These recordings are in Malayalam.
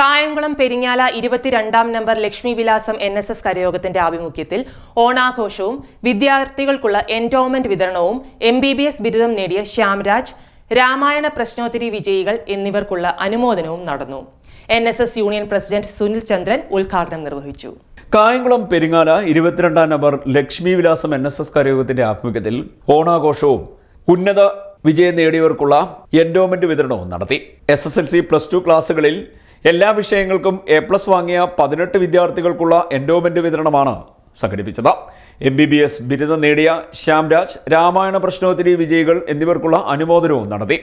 കായംകുളം പെരിങ്ങാല ഇരുപത്തിരണ്ടാം നമ്പർ ലക്ഷ്മി വിലാസം എൻ എസ് എസ് കരയോഗത്തിന്റെ ആഭിമുഖ്യത്തിൽ ഓണാഘോഷവും വിദ്യാർത്ഥികൾക്കുള്ള എൻഡോമെന്റ് വിതരണവും എം ബി ബി എസ് ബിരുദം നേടിയ ശ്യാംരാജ് രാമായണ പ്രശ്നോത്തരി വിജയികൾ എന്നിവർക്കുള്ള അനുമോദനവും നടന്നു. N S S union president Sunil Chandran ഉദ്ഘാടനം നിർവഹിച്ചു. കായംകുളം പെരിങ്ങാല ഇരുപത്തിരണ്ടാം നമ്പർ ലക്ഷ്മി വിലാസം എൻ എസ് എസ് കരയോഗത്തിന്റെ ആഭിമുഖ്യത്തിൽ ഓണാഘോഷവും ഉന്നത വിജയം നേടിയവർക്കുള്ള എൻഡോമെന്റ് വിതരണവും നടത്തി. S S L C plus two ക്ലാസ്സുകളിൽ എല്ലാ വിഷയങ്ങൾക്കും എ പ്ലസ് വാങ്ങിയ പതിനെട്ട് വിദ്യാർത്ഥികൾക്കുള്ള എൻഡോമെന്റ് വിതരണമാണ് സംഘടിപ്പിച്ചത്. എം ബി ബി എസ് ബിരുദം നേടിയ ശ്യാംരാജ് രാമായണ പ്രശ്നോത്തരി വിജയികൾ എന്നിവർക്കുള്ള അനുമോദനവും നടത്തി.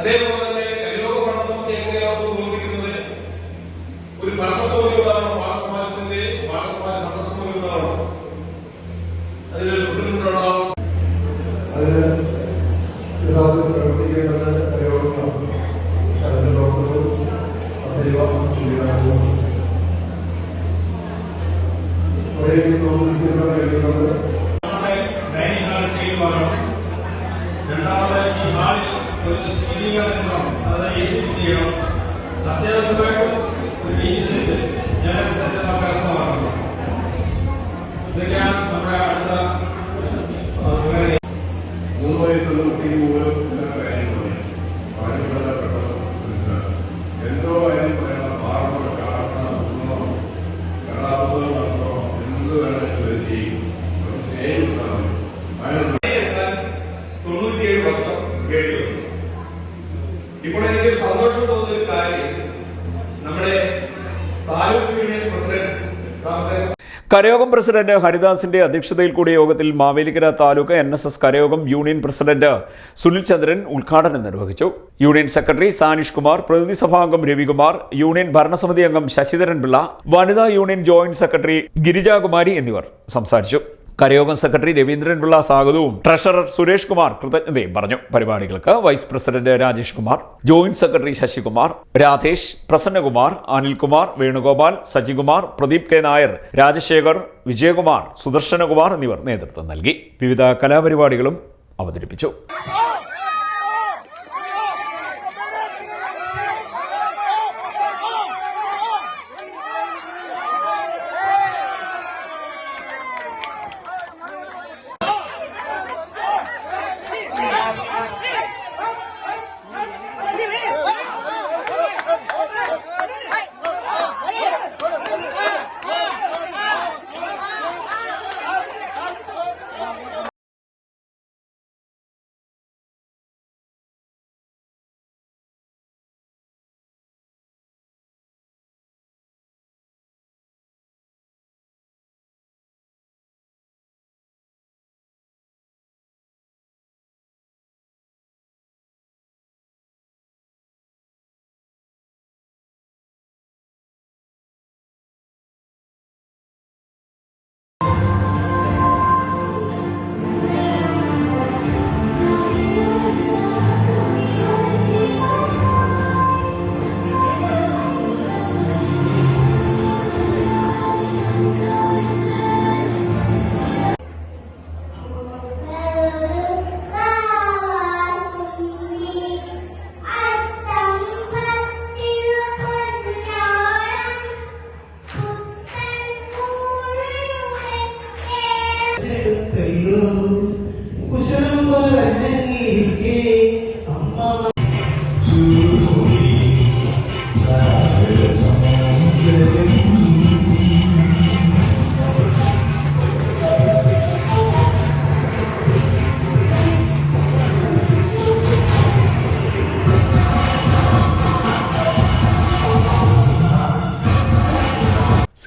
അതേപോലെ നമ്മുടെ ഒരു ഭരണസമിതിയുള്ളതാണോ ഭാരതസമാജത്തിന്റെ ഭാരതസമാജ ഭരണസമിതിയുള്ളതാണോ അതിലൊരു പ്രസിഡന്റുണ്ടാവും അതിന് യഥാർത്ഥത്തിൽ പ്രവർത്തിക്കേണ്ടത് പ്രയോഗങ്ങളാണ് അതിന്റെ ഡോക്ടറും അതൈവ അവിടെയും നമുക്ക് ചെയ്യാൻ കഴിയുന്നത് രണ്ടാമത് ഈ ഹാളിൽ ഒരു സ്ഥിരീകരണം അതായത് അത്യാവശ്യമായിട്ടും സെറ്റ് ഞാൻ കരസ്ഥമാക്കണം ഇതൊക്കെയാണ് നമ്മുടെ അടുത്ത മൂന്ന് വയസ്സുള്ള കുട്ടിക്ക് പോലും എല്ലാ കാര്യങ്ങളും പറഞ്ഞു മനസ്സിലാക്കും എന്തോ കാര്യം പറയണം പാർമ കാണണം ഉണ്ണണം കലാപുസ്തകം നടത്തണം എന്ത് വേണമെങ്കിലും ചെയ്യും സ്നേഹം ഉണ്ടാവും കരയോഗം പ്രസിഡന്റ് ഹരിദാസിന്റെ അധ്യക്ഷതയിൽ കൂടിയ യോഗത്തിൽ Mavelikara taluk N S S കരയോഗം union president Sunil Chandran ഉദ്ഘാടനം നിർവഹിച്ചു. യൂണിയൻ സെക്രട്ടറി സാനിഷ് കുമാർ പ്രതിനിധി സഭാംഗം രവികുമാർ യൂണിയൻ ഭരണസമിതി അംഗം ശശിധരൻ പിള്ള വനിതാ യൂണിയൻ ജോയിന്റ് സെക്രട്ടറി ഗിരിജാകുമാരി എന്നിവർ സംസാരിച്ചു. കരയോഗം സെക്രട്ടറി രവീന്ദ്രൻപിള്ള സ്വാഗതവും. ട്രഷറർ സുരേഷ് കുമാർ കൃതജ്ഞതയും പറഞ്ഞു. പരിപാടികൾക്ക് vice president Rajesh Kumar joint secretary Sasikumar Radhesh Prasannakumar Anilkumar Venugopal Sajikumar Pradeep K Nair Rajasekhar Vijayakumar Sudarsanakumar എന്നിവർ നേതൃത്വം നൽകി. വിവിധ കലാപരിപാടികളും അവതരിപ്പിച്ചു.